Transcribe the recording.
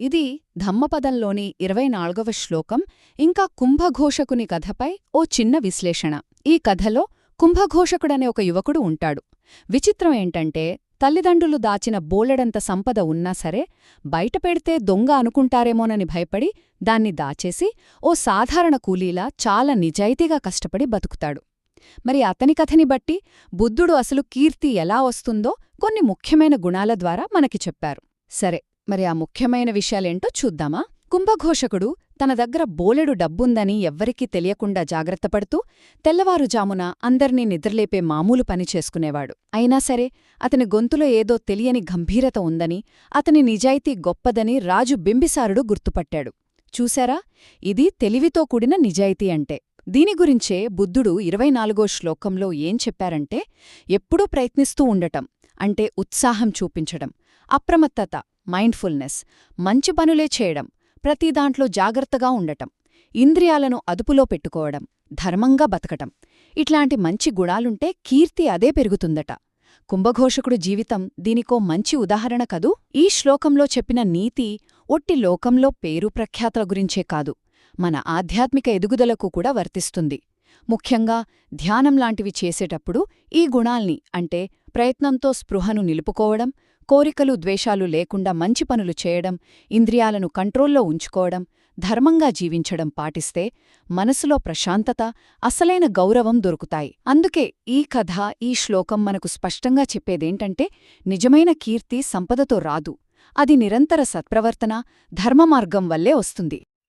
ఇది ధమ్మపదంలోని ఇరవై నాలుగవ శ్లోకం. ఇంకా కుంభఘోషకుని కథపై ఓ చిన్న విశ్లేషణ. ఈ కథలో కుంభఘోషకుడనే ఒక యువకుడు ఉంటాడు. విచిత్రం ఏంటంటే తల్లిదండ్రులు దాచిన బోలెడంత సంపద ఉన్నా సరే బయట పెడితే దొంగ అనుకుంటారేమోనని భయపడి దాన్ని దాచేసి ఓ సాధారణ కూలీలా చాలా నిజాయితీగా కష్టపడి బతుకుతాడు. మరి అతని కథని బట్టి బుద్ధుడు అసలు కీర్తి ఎలా వస్తుందో కొన్ని ముఖ్యమైన గుణాల ద్వారా మనకి చెప్పారు. సరే మరి ఆ ముఖ్యమైన విషయాలేంటో చూద్దామా? కుంభఘోషకుడు తన దగ్గర బోలెడు డబ్బుందని ఎవ్వరికీ తెలియకుండా జాగ్రత్తపడుతూ తెల్లవారుజామున అందర్నీ నిద్రలేపే మామూలు పని చేసుకునేవాడు. అయినా సరే అతని గొంతులో ఏదో తెలియని గంభీరత ఉందని అతని నిజాయితీ గొప్పదని రాజు బింబిసారుడు గుర్తుపట్టాడు. చూశారా? ఇది తెలివితో కూడిన నిజాయితీ అంటే. దీని గురించే బుద్ధుడు ఇరవై నాలుగో శ్లోకంలో ఏం చెప్పారంటే ఎప్పుడూ ప్రయత్నిస్తూ ఉండటం అంటే ఉత్సాహం చూపించడం అప్రమత్తత. మైండ్ఫుల్నెస్ మంచి పనులే చేయడం ప్రతి దాంట్లో జాగ్రత్తగా ఉండటం ఇంద్రియాలను అదుపులో పెట్టుకోవడం ధర్మంగా బతకటం. ఇట్లాంటి మంచి గుణాలుంటే కీర్తి అదే పెరుగుతుందట. కుంభఘోషకుడు జీవితం దీనికో మంచి ఉదాహరణ కదూ? ఈ శ్లోకంలో చెప్పిన నీతి ఒట్టి లోకంలో పేరు ప్రఖ్యాతల గురించే కాదు మన ఆధ్యాత్మిక ఎదుగుదలకు కూడా వర్తిస్తుంది. ముఖ్యంగా ధ్యానం లాంటివి చేసేటప్పుడు ఈ గుణాల్ని అంటే ప్రయత్నంతో స్పృహను నిలుపుకోవడం కోరికలు ద్వేషాలు లేకుండా మంచి పనులు చేయడం ఇంద్రియాలను కంట్రోల్లో ఉంచుకోవడం ధర్మంగా జీవించడం పాటిస్తే మనసులో ప్రశాంతత అసలైన గౌరవం దొరుకుతాయి. అందుకే ఈ కథ ఈ శ్లోకం మనకు స్పష్టంగా చెప్పేదేంటంటే నిజమైన కీర్తి సంపదతో రాదు. అది నిరంతర సత్ప్రవర్తన ధర్మమార్గం వల్లే వస్తుంది.